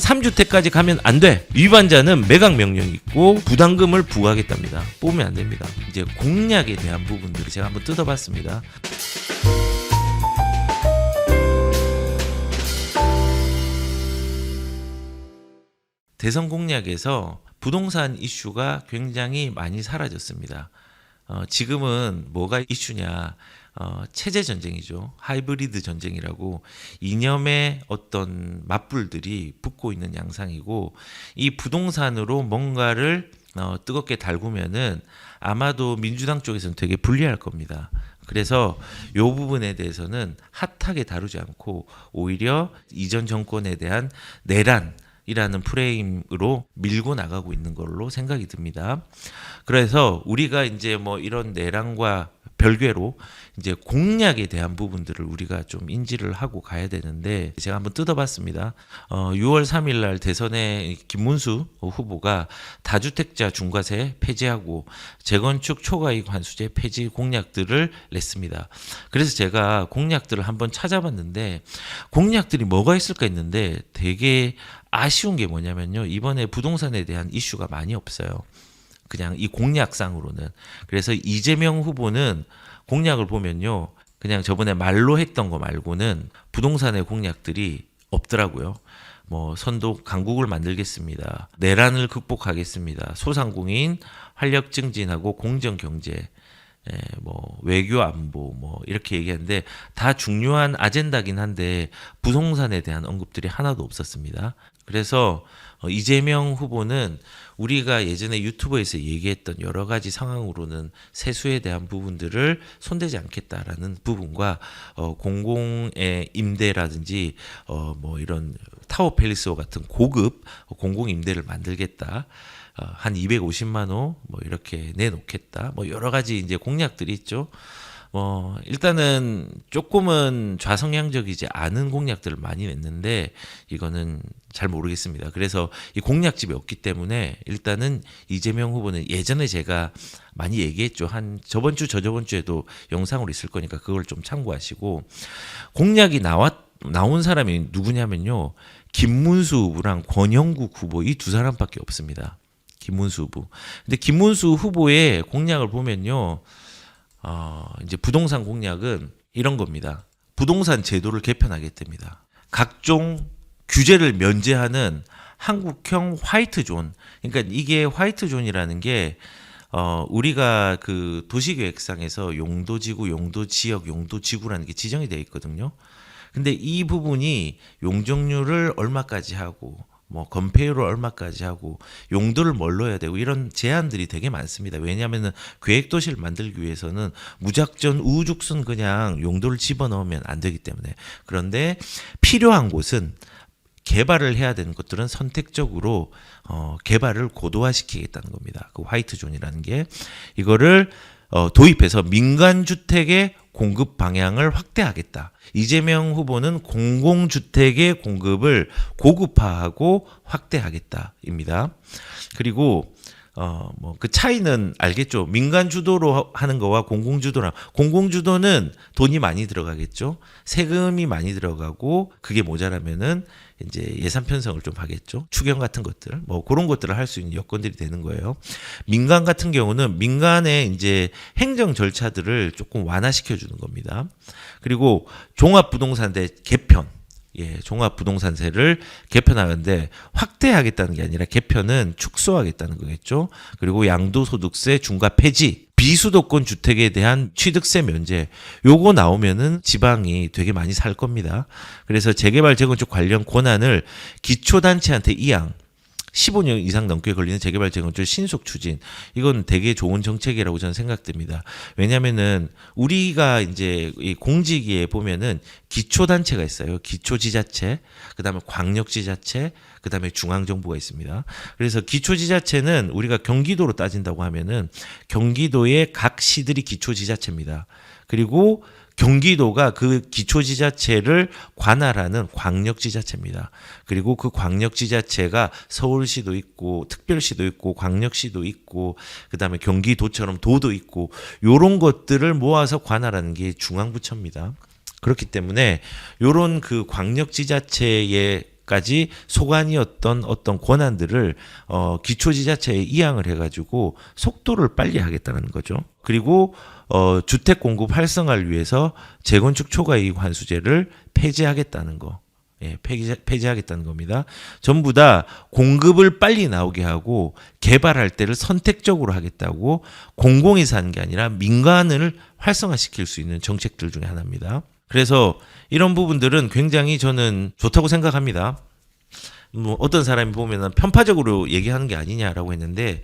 3주택까지 가면 안 돼. 위반자는 매각 명령이 있고 부담금을 부과하겠답니다. 뽑으면 안 됩니다. 이제 공약에 대한 부분들을 제가 한번 뜯어봤습니다. 대선 공약에서 부동산 이슈가 굉장히 많이 사라졌습니다. 어, 지금은 뭐가 이슈냐? 어, 체제 전쟁이죠. 하이브리드 전쟁이라고 이념의 어떤 맞불들이 붙고 있는 양상이고 이 부동산으로 뭔가를 어, 뜨겁게 달구면은 아마도 민주당 쪽에서는 되게 불리할 겁니다. 그래서 요 부분에 대해서는 핫하게 다루지 않고 오히려 이전 정권에 대한 내란 이라는 프레임으로 밀고 나가고 있는 걸로 생각이 듭니다. 그래서 우리가 이제 뭐 이런 내란과 별개로 이제 공약에 대한 부분들을 우리가 좀 인지를 하고 가야 되는데 제가 한번 뜯어봤습니다. 어, 6월 3일 날 대선에 김문수 후보가 다주택자 중과세 폐지하고 재건축 초과이익 환수제 폐지 공약들을 냈습니다. 그래서 제가 공약들을 한번 찾아봤는데 공약들이 뭐가 있을까 했는데 되게 아쉬운 게 뭐냐면요. 이번에 부동산에 대한 이슈가 많이 없어요. 그냥 이 공약상으로는. 그래서 이재명 후보는 공약을 보면요. 그냥 저번에 말로 했던 거 말고는 부동산의 공약들이 없더라고요. 뭐 선도 강국을 만들겠습니다. 내란을 극복하겠습니다. 소상공인 활력 증진하고 공정 경제 예, 뭐 외교 안보 뭐 이렇게 얘기하는데 다 중요한 아젠다긴 한데 부동산에 대한 언급들이 하나도 없었습니다. 그래서 어, 이재명 후보는 우리가 예전에 유튜브에서 얘기했던 여러 가지 상황으로는 세수에 대한 부분들을 손대지 않겠다라는 부분과 어, 공공의 임대라든지 어, 뭐 이런 타워 팰리스와 같은 고급 공공 임대를 만들겠다. 어, 한 250만 호 뭐 이렇게 내놓겠다. 뭐 여러 가지 이제 공약들이 있죠. 뭐 일단은 조금은 좌성향적이지 않은 공약들을 많이 냈는데 이거는 잘 모르겠습니다. 그래서 이 공약집이 없기 때문에 일단은 이재명 후보는 예전에 제가 많이 얘기했죠. 한 저번 주 저저번 주에도 영상으로 있을 거니까 그걸 좀 참고하시고 공약이 나왔 나온 사람이 누구냐면요. 김문수 후보랑 권영국 후보 이 두 사람밖에 없습니다. 김문수 후보. 근데 김문수 후보의 공약을 보면요. 어, 이제 부동산 공약은 이런 겁니다. 부동산 제도를 개편하겠답니다. 각종 규제를 면제하는 한국형 화이트 존. 그러니까 이게 화이트 존이라는 게 어, 우리가 그 도시계획상에서 용도지구, 용도지역, 용도지구라는 게 지정이 되어 있거든요. 근데 이 부분이 용적률을 얼마까지 하고 뭐 건폐율을 얼마까지 하고 용도를 뭘로 해야 되고 이런 제한들이 되게 많습니다. 왜냐하면은 계획 도시를 만들기 위해서는 무작정 우죽순 그냥 용도를 집어넣으면 안 되기 때문에 그런데 필요한 곳은 개발을 해야 되는 것들은 선택적으로 어, 개발을 고도화시키겠다는 겁니다. 그 화이트 존이라는 게 이거를 어, 도입해서 민간 주택의 공급 방향을 확대하겠다. 이재명 후보는 공공주택의 공급을 고급화하고 확대하겠다입니다. 그리고 어 뭐 그 차이는 알겠죠. 민간 주도로 하는 거와 공공 주도랑 공공 주도는 돈이 많이 들어가겠죠. 세금이 많이 들어가고 그게 모자라면은 이제 예산 편성을 좀 하겠죠. 추경 같은 것들 뭐 그런 것들을 할 수 있는 여건들이 되는 거예요. 민간 같은 경우는 민간의 이제 행정 절차들을 조금 완화시켜 주는 겁니다. 그리고 종합 부동산대 개편 예, 종합부동산세를 개편하는데 확대하겠다는 게 아니라 개편은 축소하겠다는 거겠죠. 그리고 양도소득세 중과 폐지, 비수도권 주택에 대한 취득세 면제, 요거 나오면은 지방이 되게 많이 살 겁니다. 그래서 재개발 재건축 관련 권한을 기초단체한테 이양, 15년 이상 넘게 걸리는 재개발 재건축 신속 추진 이건 되게 좋은 정책이라고 저는 생각됩니다. 왜냐하면은 우리가 이제 이 공직에 보면은 기초 단체가 있어요. 기초 지자체, 그다음에 광역 지자체, 그다음에 중앙 정부가 있습니다. 그래서 기초 지자체는 우리가 경기도로 따진다고 하면은 경기도의 각 시들이 기초 지자체입니다. 그리고 경기도가 그 기초지자체를 관할하는 광역지자체입니다. 그리고 그 광역지자체가 서울시도 있고 특별시도 있고 광역시도 있고 그다음에 경기도처럼 도도 있고 요런 것들을 모아서 관할하는 게 중앙부처입니다. 그렇기 때문에 요런 그 광역지자체의 까지 소관이었던 어떤 권한들을 어 기초지자체에 이양을 해가지고 속도를 빨리 하겠다는 거죠. 그리고 어 주택 공급 활성화를 위해서 재건축 초과 이익 환수제를 폐지하겠다는 거. 예, 폐지, 폐지하겠다는 겁니다. 전부 다 공급을 빨리 나오게 하고 개발할 때를 선택적으로 하겠다고 공공이 사는 게 아니라 민간을 활성화시킬 수 있는 정책들 중에 하나입니다. 그래서 이런 부분들은 굉장히 저는 좋다고 생각합니다. 뭐 어떤 사람이 보면은 편파적으로 얘기하는 게 아니냐라고 했는데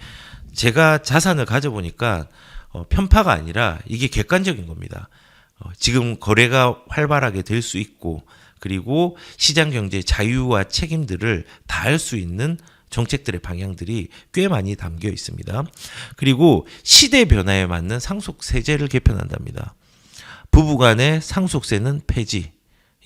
제가 자산을 가져보니까 어, 편파가 아니라 이게 객관적인 겁니다. 어, 지금 거래가 활발하게 될 수 있고 그리고 시장 경제의 자유와 책임들을 다할 수 있는 정책들의 방향들이 꽤 많이 담겨 있습니다. 그리고 시대 변화에 맞는 상속세제를 개편한답니다. 부부간의 상속세는 폐지.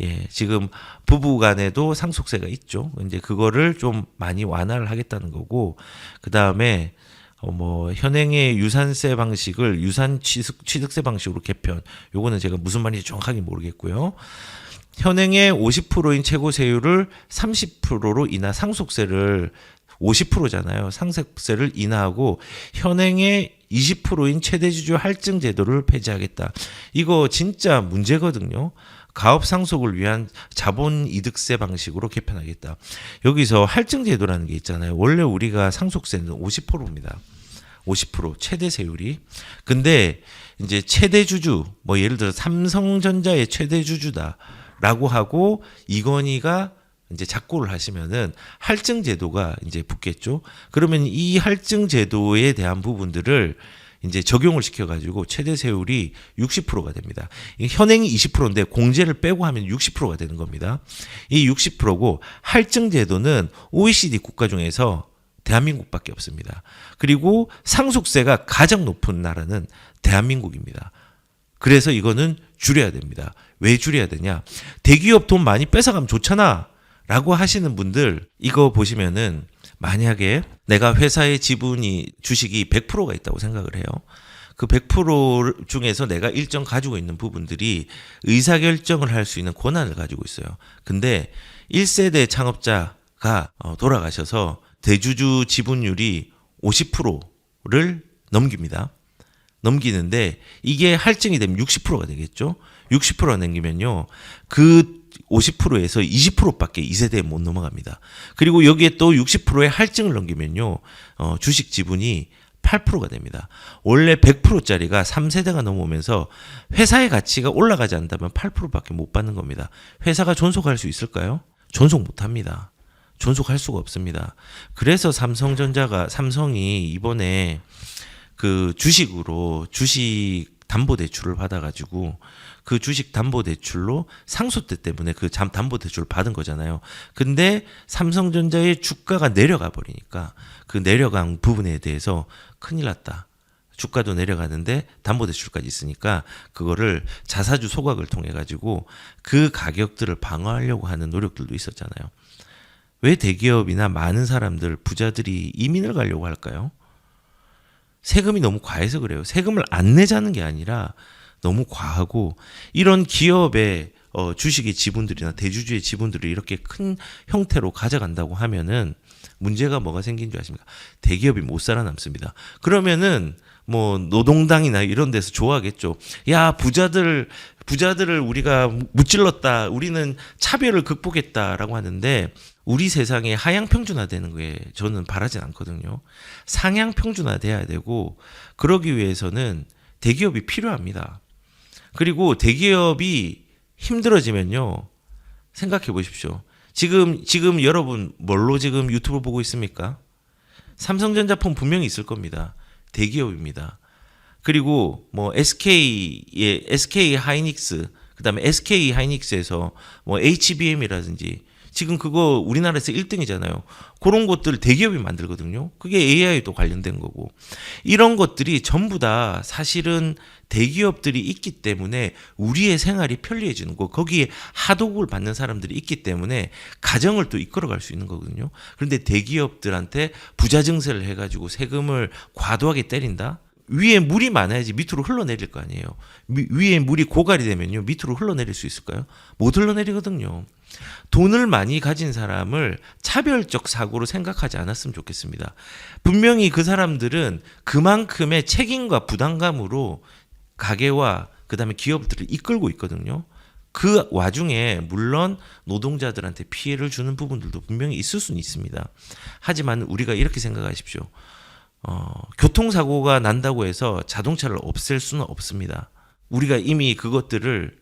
예, 지금 부부간에도 상속세가 있죠. 이제 그거를 좀 많이 완화를 하겠다는 거고, 그 다음에 어, 뭐 현행의 유산세 방식을 유산 취득, 취득세 방식으로 개편. 요거는 제가 무슨 말인지 정확하게 모르겠고요. 현행의 50%인 최고 세율을 30%로 인하 상속세를 50%잖아요. 상속세를 인하하고 현행의 20%인 최대주주 할증 제도를 폐지하겠다. 이거 진짜 문제거든요. 가업 상속을 위한 자본 이득세 방식으로 개편하겠다. 여기서 할증 제도라는 게 있잖아요. 원래 우리가 상속세는 50%입니다. 50% 최대 세율이. 근데 이제 최대 주주 뭐 예를 들어 삼성전자의 최대 주주다라고 하고 이건희가 이제 작고를 하시면은 할증 제도가 이제 붙겠죠. 그러면 이 할증 제도에 대한 부분들을 이제 적용을 시켜가지고 최대 세율이 60%가 됩니다. 이 현행이 20%인데 공제를 빼고 하면 60%가 되는 겁니다. 이 60%고 할증 제도는 OECD 국가 중에서 대한민국밖에 없습니다. 그리고 상속세가 가장 높은 나라는 대한민국입니다. 그래서 이거는 줄여야 됩니다. 왜 줄여야 되냐? 대기업 돈 많이 뺏어가면 좋잖아. 라고 하시는 분들 이거 보시면은 만약에 내가 회사의 지분이 주식이 100%가 있다고 생각을 해요. 그 100% 중에서 내가 일정 가지고 있는 부분들이 의사결정을 할 수 있는 권한을 가지고 있어요. 근데 1세대 창업자가 어, 돌아가셔서 대주주 지분율이 50%를 넘깁니다. 넘기는데 이게 할증이 되면 60%가 되겠죠. 60%가 넘기면요. 그 50%에서 20%밖에 2세대에 못 넘어갑니다. 그리고 여기에 또 60%의 할증을 넘기면요. 어, 주식 지분이 8%가 됩니다. 원래 100%짜리가 3세대가 넘어오면서 회사의 가치가 올라가지 않는다면 8%밖에 못 받는 겁니다. 회사가 존속할 수 있을까요? 존속 못 합니다. 존속할 수가 없습니다. 그래서 삼성전자가 삼성이 이번에 그 주식으로 주식 담보 대출을 받아가지고 그 주식 담보 대출로 상속세 때문에 그 잠 담보 대출을 받은 거잖아요. 근데 삼성전자의 주가가 내려가 버리니까 그 내려간 부분에 대해서 큰일 났다. 주가도 내려가는데 담보 대출까지 있으니까 그거를 자사주 소각을 통해 가지고 그 가격들을 방어하려고 하는 노력들도 있었잖아요. 왜 대기업이나 많은 사람들 부자들이 이민을 가려고 할까요? 세금이 너무 과해서 그래요. 세금을 안 내자는 게 아니라 너무 과하고 이런 기업의 어, 주식의 지분들이나 대주주의 지분들을 이렇게 큰 형태로 가져간다고 하면은 문제가 뭐가 생긴 줄 아십니까? 대기업이 못 살아남습니다. 그러면은 뭐 노동당이나 이런 데서 좋아하겠죠. 야 부자들 부자들을 우리가 무찔렀다. 우리는 차별을 극복했다라고 하는데 우리 세상에 하향 평준화되는 게 저는 바라진 않거든요. 상향 평준화돼야 되고 그러기 위해서는 대기업이 필요합니다. 그리고 대기업이 힘들어지면요. 생각해 보십시오. 지금 지금 여러분 뭘로 지금 유튜브 보고 있습니까? 삼성전자 폰 분명히 있을 겁니다. 대기업입니다. 그리고 뭐 SK의 SK 하이닉스 그다음에 SK 하이닉스에서 뭐 HBM이라든지 지금 그거 우리나라에서 1등이잖아요. 그런 것들 대기업이 만들거든요. 그게 AI도 관련된 거고. 이런 것들이 전부 다 사실은 대기업들이 있기 때문에 우리의 생활이 편리해지는 거. 거기에 하도급을 받는 사람들이 있기 때문에 가정을 또 이끌어갈 수 있는 거거든요. 그런데 대기업들한테 부자 증세를 해가지고 세금을 과도하게 때린다? 위에 물이 많아야지 밑으로 흘러내릴 거 아니에요. 미- 위에 물이 고갈이 되면요 밑으로 흘러내릴 수 있을까요? 못 흘러내리거든요. 돈을 많이 가진 사람을 차별적 사고로 생각하지 않았으면 좋겠습니다. 분명히 그 사람들은 그만큼의 책임과 부담감으로 가게와 그다음에 기업들을 이끌고 있거든요. 그 와중에 물론 노동자들한테 피해를 주는 부분들도 분명히 있을 수는 있습니다. 하지만 우리가 이렇게 생각하십시오. 어, 교통사고가 난다고 해서 자동차를 없앨 수는 없습니다. 우리가 이미 그것들을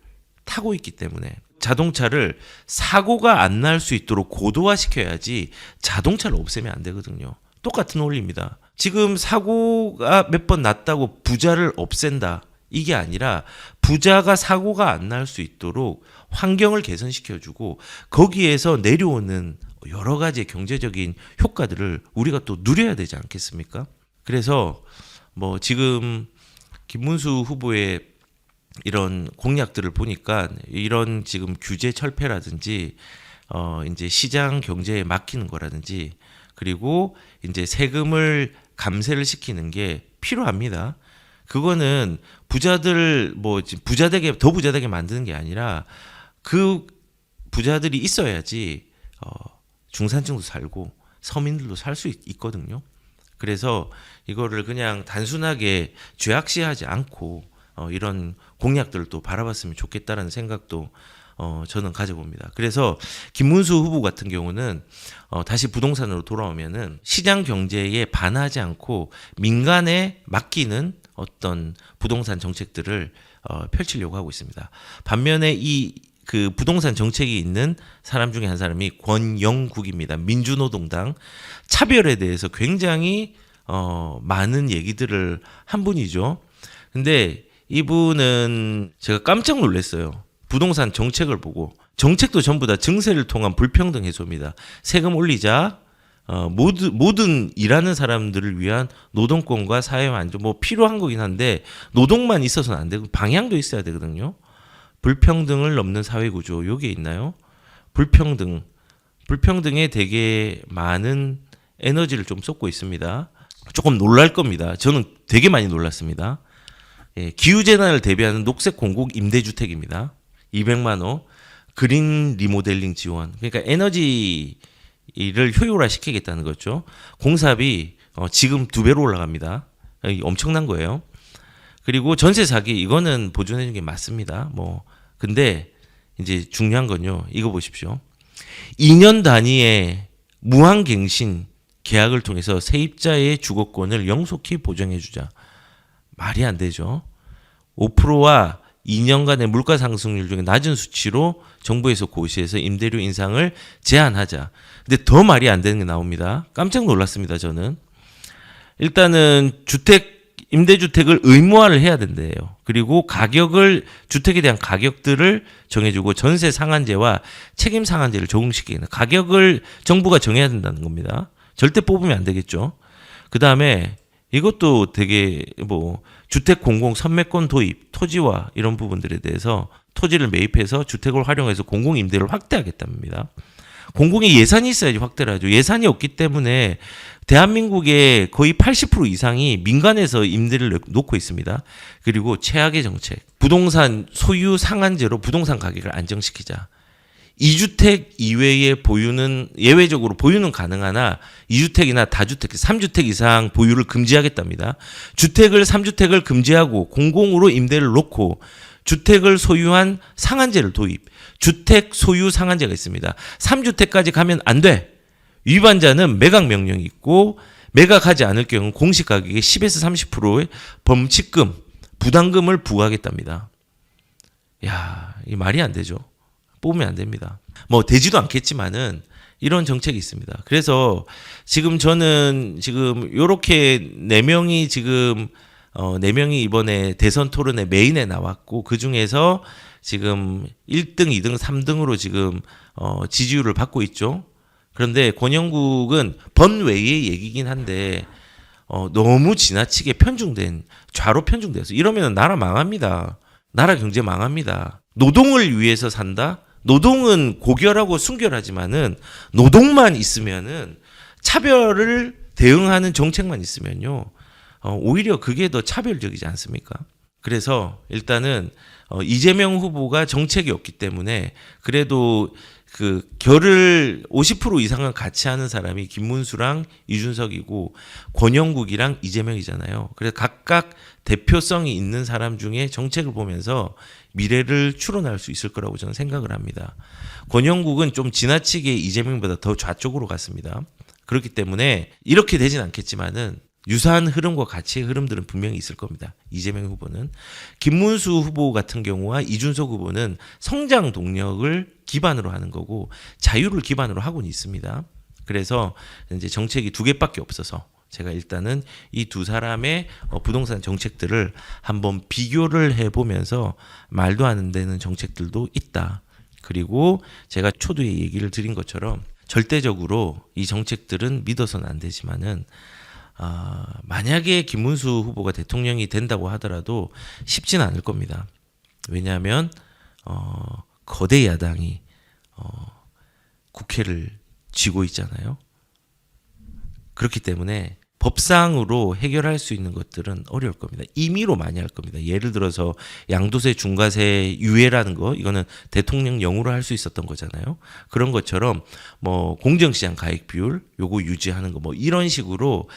타고 있기 때문에 자동차를 사고가 안 날 수 있도록 고도화시켜야지 자동차를 없애면 안 되거든요. 똑같은 원리입니다. 지금 사고가 몇 번 났다고 부자를 없앤다. 이게 아니라 부자가 사고가 안 날 수 있도록 환경을 개선시켜주고 거기에서 내려오는 여러 가지 경제적인 효과들을 우리가 또 누려야 되지 않겠습니까? 그래서 뭐 지금 김문수 후보의 이런 공약들을 보니까 이런 지금 규제 철폐라든지 어 이제 시장 경제에 맡기는 거라든지 그리고 이제 세금을 감세를 시키는 게 필요합니다. 그거는 부자들 뭐 지금 부자 되게 더 부자 되게 만드는 게 아니라 그 부자들이 있어야지 어 중산층도 살고 서민들도 살 수 있거든요. 그래서 이거를 그냥 단순하게 죄악시하지 않고 어, 이런 공약들을 또 바라봤으면 좋겠다라는 생각도 어, 저는 가져봅니다. 그래서 김문수 후보 같은 경우는 어, 다시 부동산으로 돌아오면은 시장 경제에 반하지 않고 민간에 맡기는 어떤 부동산 정책들을 어, 펼치려고 하고 있습니다. 반면에 이 그 부동산 정책이 있는 사람 중에 한 사람이 권영국입니다. 민주노동당 차별에 대해서 굉장히 어, 많은 얘기들을 한 분이죠. 근데 이분은 제가 깜짝 놀랐어요. 부동산 정책을 보고 정책도 전부 다 증세를 통한 불평등 해소입니다. 세금 올리자. 어, 모든 모든 일하는 사람들을 위한 노동권과 사회 안전 뭐 필요한 거긴 한데 노동만 있어서는 안 되고 방향도 있어야 되거든요. 불평등을 넘는 사회 구조 요게 있나요? 불평등 불평등에 되게 많은 에너지를 좀 쏟고 있습니다. 조금 놀랄 겁니다. 저는 되게 많이 놀랐습니다. 예, 기후 재난을 대비하는 녹색 공공 임대주택입니다. 200만 호 그린 리모델링 지원. 그러니까 에너지를 효율화시키겠다는 거죠. 공사비 어, 지금 두 배로 올라갑니다. 이 엄청난 거예요. 그리고 전세 사기 이거는 보존해 준게 맞습니다. 뭐 근데 이제 중요한 건요. 이거 보십시오. 2년 단위의 무한갱신 계약을 통해서 세입자의 주거권을 영속히 보장해 주자. 말이 안 되죠. 5%와 2년간의 물가 상승률 중에 낮은 수치로 정부에서 고시해서 임대료 인상을 제한하자. 근데 더 말이 안 되는 게 나옵니다. 깜짝 놀랐습니다, 저는. 일단은 주택 임대주택을 의무화를 해야 된대요. 그리고 가격을 주택에 대한 가격들을 정해주고 전세 상한제와 책임 상한제를 적용시키는 가격을 정부가 정해야 된다는 겁니다. 절대 뽑으면 안 되겠죠. 그 다음에 이것도 되게 뭐 주택 공공 선매권 도입, 토지와 이런 부분들에 대해서 토지를 매입해서 주택을 활용해서 공공 임대를 확대하겠답니다. 공공의 예산이 있어야지 확대를 하죠. 예산이 없기 때문에 대한민국의 거의 80% 이상이 민간에서 임대를 놓고 있습니다. 그리고 최악의 정책, 부동산 소유 상한제로 부동산 가격을 안정시키자. 2주택 이외의 보유는 예외적으로 보유는 가능하나 2주택이나 다주택, 3주택 이상 보유를 금지하겠답니다. 주택을 3주택을 금지하고 공공으로 임대를 놓고 주택을 소유한 상한제를 도입. 주택 소유 상한제가 있습니다. 3주택까지 가면 안 돼. 위반자는 매각 명령이 있고 매각하지 않을 경우 공시 가격의 10에서 30%의 범칙금, 부담금을 부과하겠답니다. 야, 이 말이 안 되죠. 뽑으면 안 됩니다. 뭐 되지도 않겠지만은 이런 정책이 있습니다. 그래서 지금 저는 지금 요렇게 네 명이 지금 어, 네 명이 이번에 대선 토론회 메인에 나왔고 그 중에서 지금 1등, 2등, 3등으로 지금 어, 지지율을 받고 있죠. 그런데 권영국은 번외의 얘기긴 한데 어, 너무 지나치게 편중된 좌로 편중돼서 이러면 나라 망합니다. 나라 경제 망합니다. 노동을 위해서 산다. 노동은 고결하고 순결하지만은 노동만 있으면은 차별을 대응하는 정책만 있으면요 어, 오히려 그게 더 차별적이지 않습니까? 그래서 일단은 어, 이재명 후보가 정책이 없기 때문에 그래도 그 결을 50% 이상은 같이 하는 사람이 김문수랑 이준석이고 권영국이랑 이재명이잖아요. 그래서 각각 대표성이 있는 사람 중에 정책을 보면서 미래를 추론할 수 있을 거라고 저는 생각을 합니다. 권영국은 좀 지나치게 이재명보다 더 좌쪽으로 갔습니다. 그렇기 때문에 이렇게 되진 않겠지만은 유사한 흐름과 가치의 흐름들은 분명히 있을 겁니다. 이재명 후보는 김문수 후보 같은 경우와 이준석 후보는 성장 동력을 기반으로 하는 거고 자유를 기반으로 하고는 있습니다. 그래서 이제 정책이 두 개밖에 없어서 제가 일단은 이 두 사람의 어, 부동산 정책들을 한번 비교를 해보면서 말도 안 되는 정책들도 있다. 그리고 제가 초두에 얘기를 드린 것처럼 절대적으로 이 정책들은 믿어서는 안 되지만은 아, 만약에 김문수 후보가 대통령이 된다고 하더라도 쉽지는 않을 겁니다. 왜냐하면 어, 거대 야당이 어, 국회를 쥐고 있잖아요. 그렇기 때문에 법상으로 해결할 수 있는 것들은 어려울 겁니다. 임의로 많이 할 겁니다. 예를 들어서 양도세 중과세 유예라는 거 이거는 대통령령으로 할 수 있었던 거잖아요. 그런 것처럼 뭐 공정시장 가액 비율 요거 유지하는 거 뭐 이런 식으로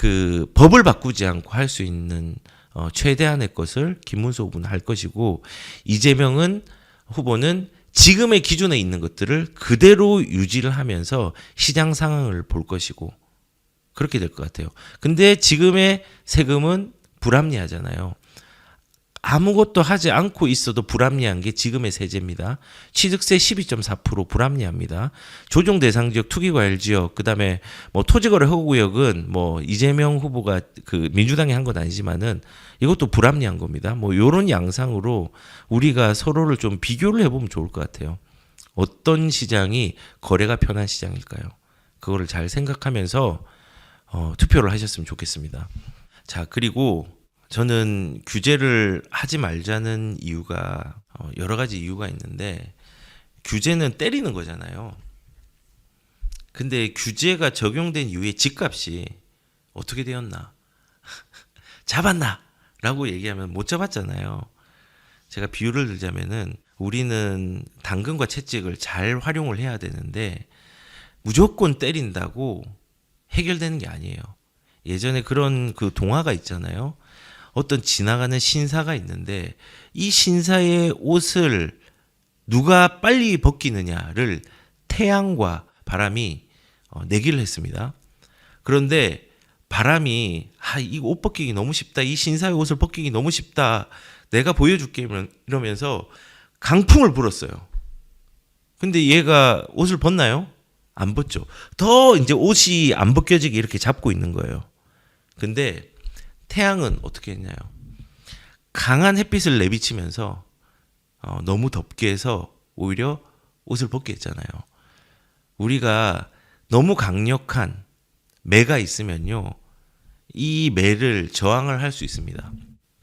그 법을 바꾸지 않고 할 수 있는 어, 최대한의 것을 김문수 후보는 할 것이고 이재명은 후보는 지금의 기준에 있는 것들을 그대로 유지를 하면서 시장 상황을 볼 것이고 그렇게 될 것 같아요. 근데 지금의 세금은 불합리하잖아요. 아무것도 하지 않고 있어도 불합리한 게 지금의 세제입니다. 취득세 12.4% 불합리합니다. 조정 대상 지역 투기과열 지역 그다음에 뭐 토지거래 허구구역은 뭐 이재명 후보가 그 민주당이 한 건 아니지만은 이것도 불합리한 겁니다. 뭐 요런 양상으로 우리가 서로를 좀 비교를 해 보면 좋을 것 같아요. 어떤 시장이 거래가 편한 시장일까요? 그거를 잘 생각하면서 어, 투표를 하셨으면 좋겠습니다. 자, 그리고 저는 규제를 하지 말자는 이유가 어, 여러 가지 이유가 있는데 규제는 때리는 거잖아요. 근데 규제가 적용된 이후에 집값이 어떻게 되었나? 잡았나? 라고 얘기하면 못 잡았잖아요. 제가 비유를 들자면은 우리는 당근과 채찍을 잘 활용을 해야 되는데 무조건 때린다고 해결되는 게 아니에요. 예전에 그런 그 동화가 있잖아요. 어떤 지나가는 신사가 있는데 이 신사의 옷을 누가 빨리 벗기느냐를 태양과 바람이 어, 내기를 했습니다. 그런데 바람이 아, 이 옷 벗기기 너무 쉽다. 이 신사의 옷을 벗기기 너무 쉽다. 내가 보여줄게 이러면서 강풍을 불었어요. 근데 얘가 옷을 벗나요? 안 벗죠. 더 이제 옷이 안 벗겨지게 이렇게 잡고 있는 거예요. 근데 태양은 어떻게 했냐요? 강한 햇빛을 내비치면서 어, 너무 덥게 해서 오히려 옷을 벗게 했잖아요. 우리가 너무 강력한 매가 있으면요. 이 매를 저항을 할 수 있습니다.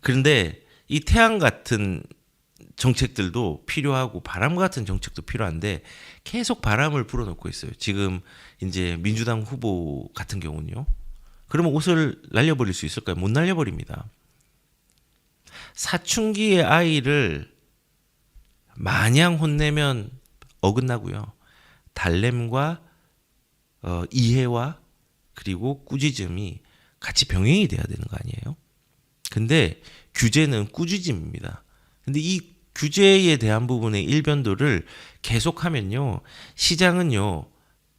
그런데 이 태양 같은 정책들도 필요하고 바람 같은 정책도 필요한데 계속 바람을 불어넣고 있어요. 지금 이제 민주당 후보 같은 경우는요. 그러면 옷을 날려버릴 수 있을까요? 못 날려버립니다. 사춘기의 아이를 마냥 혼내면 어긋나고요. 달램과 어, 이해와 그리고 꾸짖음이 같이 병행이 돼야 되는 거 아니에요? 근데 규제는 꾸짖음입니다. 근데 이 규제에 대한 부분의 일변도를 계속하면요. 시장은요.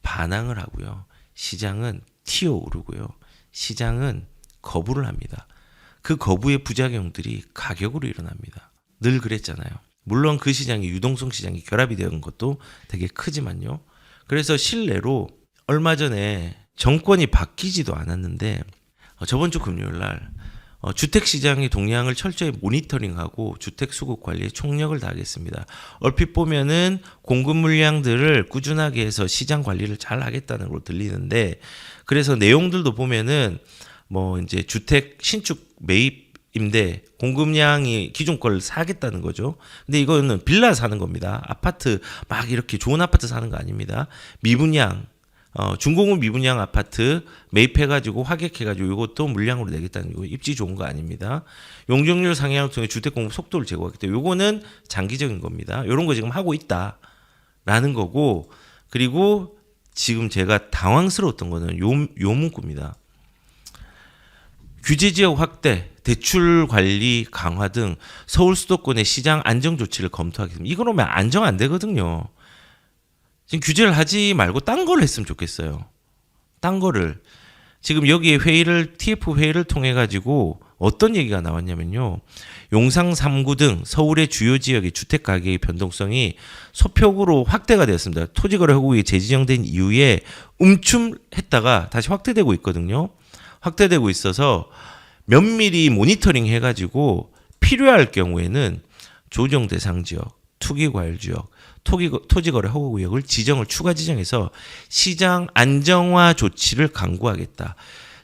반항을 하고요. 시장은 튀어오르고요. 시장은 거부를 합니다. 그 거부의 부작용들이 가격으로 일어납니다. 늘 그랬잖아요. 물론 그 시장이 유동성 시장이 결합이 되는 것도 되게 크지만요. 그래서 실내로 얼마 전에 정권이 바뀌지도 않았는데 어, 저번 주 금요일 날 어, 주택 시장의 동향을 철저히 모니터링하고 주택 수급 관리에 총력을 다하겠습니다. 얼핏 보면은 공급 물량들을 꾸준하게 해서 시장 관리를 잘 하겠다는 걸로 들리는데 그래서 내용들도 보면은 뭐 이제 주택 신축 매입 임대 공급량이 기존 걸 사겠다는 거죠. 근데 이거는 빌라 사는 겁니다. 아파트 막 이렇게 좋은 아파트 사는 거 아닙니다. 미분양 어, 중공업 미분양 아파트 매입해가지고 화객해가지고 이것도 물량으로 내겠다는 거 입지 좋은 거 아닙니다. 용적률 상향을 통해 주택 공급 속도를 때문에 요거는 장기적인 겁니다. 이런 거 지금 하고 있다라는 거고 그리고 지금 제가 당황스러웠던 거는 요, 요 문구입니다. 규제 지역 확대, 대출 관리 강화 등 서울 수도권의 시장 안정 조치를 검토하겠습니다. 이거로면 안정 안 되거든요. 지금 규제를 하지 말고 딴 걸 했으면 좋겠어요. 딴 거를 지금 여기에 회의를 TF 회의를 통해 가지고 어떤 얘기가 나왔냐면요. 용상 3구 등 서울의 주요 지역의 주택 가격의 변동성이 소폭으로 확대가 되었습니다. 토지거래 허구이 재지정된 이후에 움춤했다가 다시 확대되고 있거든요. 확대되고 있어서 면밀히 모니터링 해가지고 필요할 경우에는 조정 대상 지역, 투기 과열 지역, 토기, 토지거래 허구 구역을 지정을 추가 지정해서 시장 안정화 조치를 강구하겠다.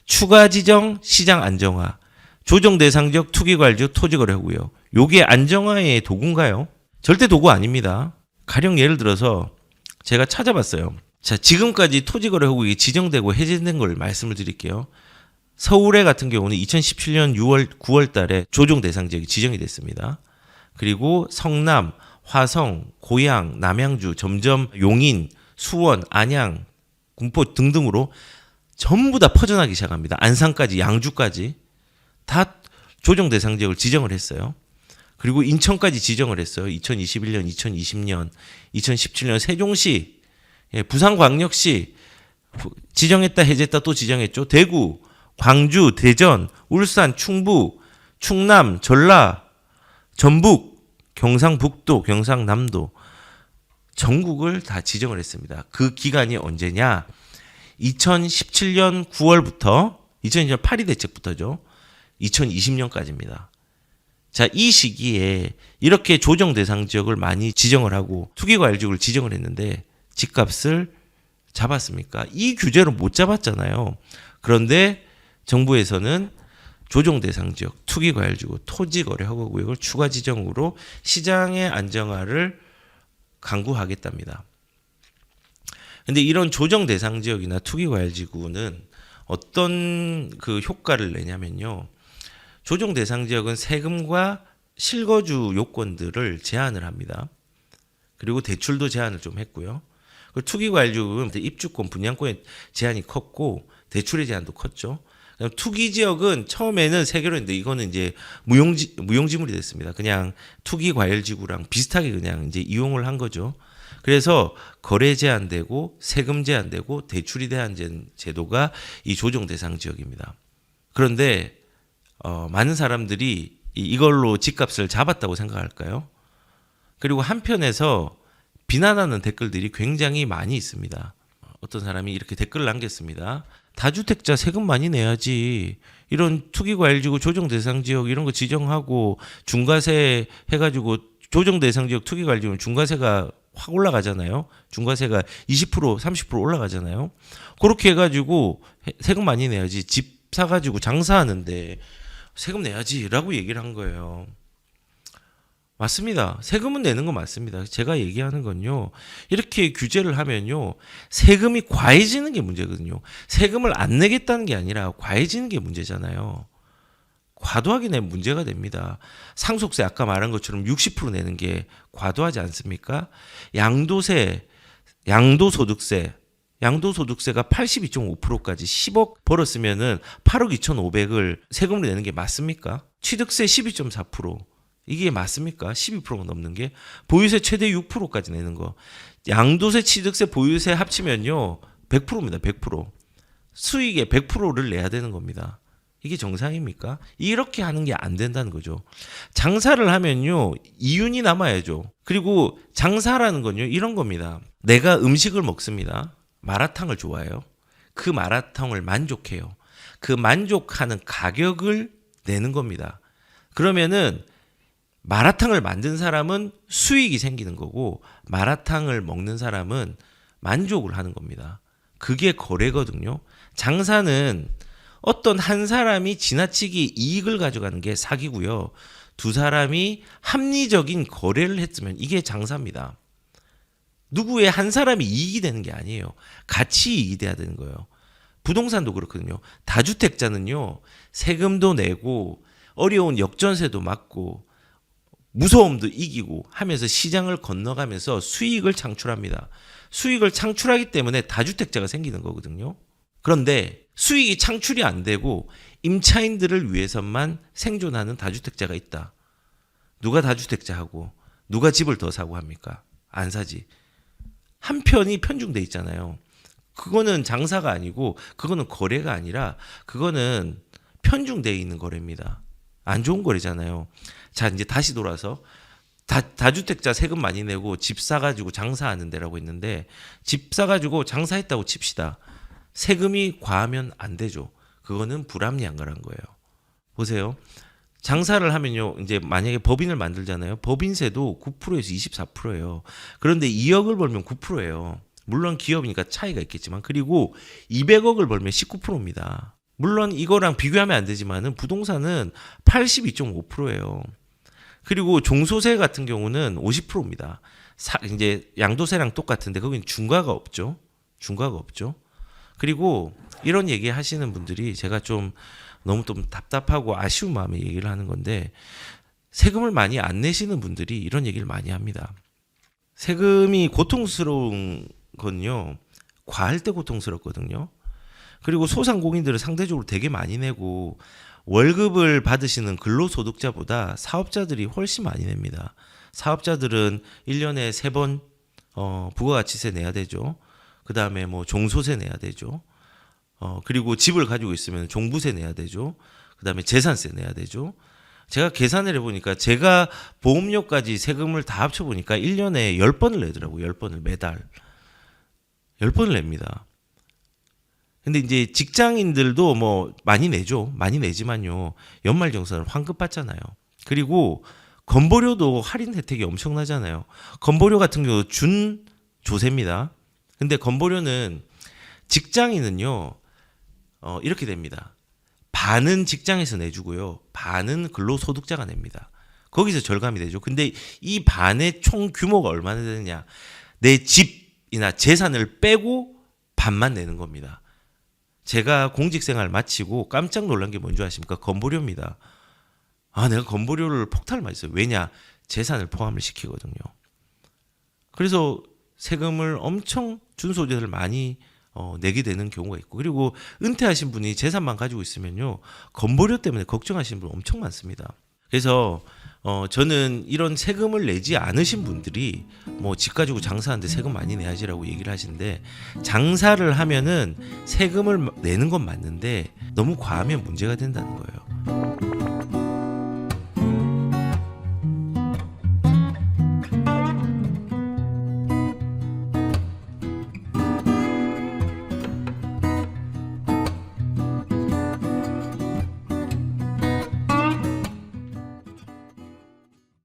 추가 지정 시장 안정화, 조정 대상 지역 투기 지역 토지거래 허구역. 요게 안정화의 도구인가요? 절대 도구 아닙니다. 가령 예를 들어서 제가 찾아봤어요. 자, 지금까지 토지거래 허구역이 지정되고 해제된 걸 말씀을 드릴게요. 서울에 같은 경우는 2017년 6월 9월 달에 조정 대상 지역이 지정이 됐습니다. 그리고 성남, 화성, 고양, 남양주, 점점 용인, 수원, 안양, 군포 등등으로 전부 다 퍼져나기 시작합니다. 안산까지, 양주까지 다 조정 대상 지역을 지정을 했어요. 그리고 인천까지 지정을 했어요. 2021년, 2020년, 2017년 세종시, 예, 부산광역시 지정했다 해제했다 또 지정했죠. 대구, 광주, 대전, 울산, 충북, 충남, 전라, 전북, 경상북도, 경상남도 전국을 다 지정을 했습니다. 그 기간이 언제냐? 2017년 9월부터 2020년 파리 대책부터죠. 2020년까지입니다. 자, 이 시기에 이렇게 조정 대상 지역을 많이 지정을 하고 투기 과열 지역을 지정을 했는데 집값을 잡았습니까? 이 규제로 못 잡았잖아요. 그런데 정부에서는 조정 대상 지역, 투기 과열 지구, 토지 거래 허가 구역을 추가 지정으로 시장의 안정화를 강구하겠답니다. 근데 이런 조정 대상 지역이나 투기 과열 지구는 어떤 그 효과를 내냐면요. 조정 대상 지역은 세금과 실거주 요건들을 제한을 합니다. 그리고 대출도 제한을 좀 했고요. 그 투기 과열 지구는 입주권, 분양권의 제한이 컸고 대출의 제한도 컸죠. 투기 지역은 처음에는 세 개로 했는데 이거는 이제 무용지 무용지물이 됐습니다. 그냥 투기 과열 지구랑 비슷하게 그냥 이제 이용을 한 거죠. 그래서 거래 제한되고 세금 제한되고 대출이 제한된 제도가 이 조정 대상 지역입니다. 그런데 어, 많은 사람들이 이- 이걸로 집값을 잡았다고 생각할까요? 그리고 한편에서 비난하는 댓글들이 굉장히 많이 있습니다. 어떤 사람이 이렇게 댓글을 남겼습니다. 다주택자 세금 많이 내야지. 이런 투기 과열지구 조정 대상 지역 이런 거 지정하고 중과세 해가지고 조정 대상 지역 투기 과열지구는 중과세가 확 올라가잖아요. 중과세가 20% 30% 올라가잖아요. 그렇게 해가지고 해- 세금 많이 내야지. 집 사가지고 장사하는데 세금 내야지라고 얘기를 한 거예요. 맞습니다. 세금은 내는 거 맞습니다. 제가 얘기하는 건요. 이렇게 규제를 하면요. 세금이 과해지는 게 문제거든요. 세금을 안 내겠다는 게 아니라 과해지는 게 문제잖아요. 과도하게 내면 문제가 됩니다. 상속세 아까 말한 것처럼 60% 내는 게 과도하지 않습니까? 양도세, 양도소득세, 양도소득세가 82.5%까지 10억 벌었으면은 8억 2,500을 세금으로 내는 게 맞습니까? 취득세 12.4%. 이게 맞습니까? 12%가 넘는 게 보유세 최대 6%까지 내는 거. 양도세, 취득세, 보유세 합치면요. 100%입니다. 100%. 수익의 100%를 내야 되는 겁니다. 이게 정상입니까? 이렇게 하는 게 안 된다는 거죠. 장사를 하면요. 이윤이 남아야죠. 그리고 장사라는 건요. 이런 겁니다. 내가 음식을 먹습니다. 마라탕을 좋아해요. 그 마라탕을 만족해요. 그 만족하는 가격을 내는 겁니다. 그러면은 마라탕을 만든 사람은 수익이 생기는 거고 마라탕을 먹는 사람은 만족을 하는 겁니다. 그게 거래거든요. 장사는 어떤 한 사람이 지나치게 이익을 가져가는 게 사기고요. 두 사람이 합리적인 거래를 했으면 이게 장사입니다. 누구의 한 사람이 이익이 되는 게 아니에요. 같이 이익이 돼야 되는 거예요. 부동산도 그렇거든요. 다주택자는요, 세금도 내고, 어려운 역전세도 맞고, 무서움도 이기고 하면서 시장을 건너가면서 수익을 창출합니다. 수익을 창출하기 때문에 다주택자가 생기는 거거든요. 그런데 수익이 창출이 안 되고 임차인들을 위해서만 생존하는 다주택자가 있다. 누가 다주택자 하고 누가 집을 더 사고 합니까? 안 사지. 한 편이 편중돼 있잖아요. 그거는 장사가 아니고 그거는 거래가 아니라 그거는 편중돼 있는 거래입니다. 안 좋은 거래잖아요. 자 이제 다시 돌아서 다, 다주택자 세금 많이 내고 집 사가지고 장사하는 데라고 했는데 집 사가지고 장사했다고 칩시다. 세금이 과하면 안 되죠. 그거는 불합리한 거란 거예요. 보세요. 장사를 하면요. 이제 만약에 법인을 만들잖아요. 법인세도 9%에서 24%예요. 그런데 2억을 벌면 9%예요. 물론 기업이니까 차이가 있겠지만 그리고 200억을 벌면 19%입니다. 물론 이거랑 비교하면 안 되지만은 부동산은 82.5%예요. 그리고 종소세 같은 경우는 50%입니다. 사, 이제 양도세랑 똑같은데 거기는 중과가 없죠. 중과가 없죠. 그리고 이런 얘기 하시는 분들이 제가 좀 너무 좀 답답하고 아쉬운 마음에 얘기를 하는 건데 세금을 많이 안 내시는 분들이 이런 얘기를 많이 합니다. 세금이 고통스러운 건요. 과할 때 고통스럽거든요. 그리고 소상공인들은 상대적으로 되게 많이 내고 월급을 받으시는 근로소득자보다 사업자들이 훨씬 많이 냅니다. 사업자들은 1년에 3번 어, 부가가치세 내야 되죠. 그 다음에 뭐 종소세 내야 되죠. 어, 그리고 집을 가지고 있으면 종부세 내야 되죠. 그 다음에 재산세 내야 되죠. 제가 계산을 해보니까 제가 보험료까지 세금을 다 합쳐보니까 1년에 10번을 내더라고요. 10번을 매달. 10번을 냅니다. 근데 이제 직장인들도 뭐 많이 내죠. 많이 내지만요. 연말정산을 환급 받잖아요. 그리고 건보료도 할인 혜택이 엄청나잖아요. 건보료 같은 경우 준 조세입니다. 근데 건보료는 직장인은요. 어, 이렇게 됩니다. 반은 직장에서 내주고요. 반은 근로소득자가 냅니다. 거기서 절감이 되죠. 근데 이 반의 총 규모가 얼마나 되느냐? 내 집이나 재산을 빼고 반만 내는 겁니다. 제가 공직 생활 마치고 깜짝 놀란 게 뭔지 아십니까? 건보료입니다. 아, 내가 건보료를 폭탄을 맞았어요. 왜냐? 재산을 포함을 시키거든요. 그래서 세금을 엄청 준소재를 많이 어, 내게 되는 경우가 있고 그리고 은퇴하신 분이 재산만 가지고 있으면요 건보료 때문에 걱정하시는 분 엄청 많습니다. 그래서 어, 저는 이런 세금을 내지 않으신 분들이 뭐 집 가지고 장사하는데 세금 많이 내야지라고 얘기를 하시는데 장사를 하면은 세금을 내는 건 맞는데 너무 과하면 문제가 된다는 거예요.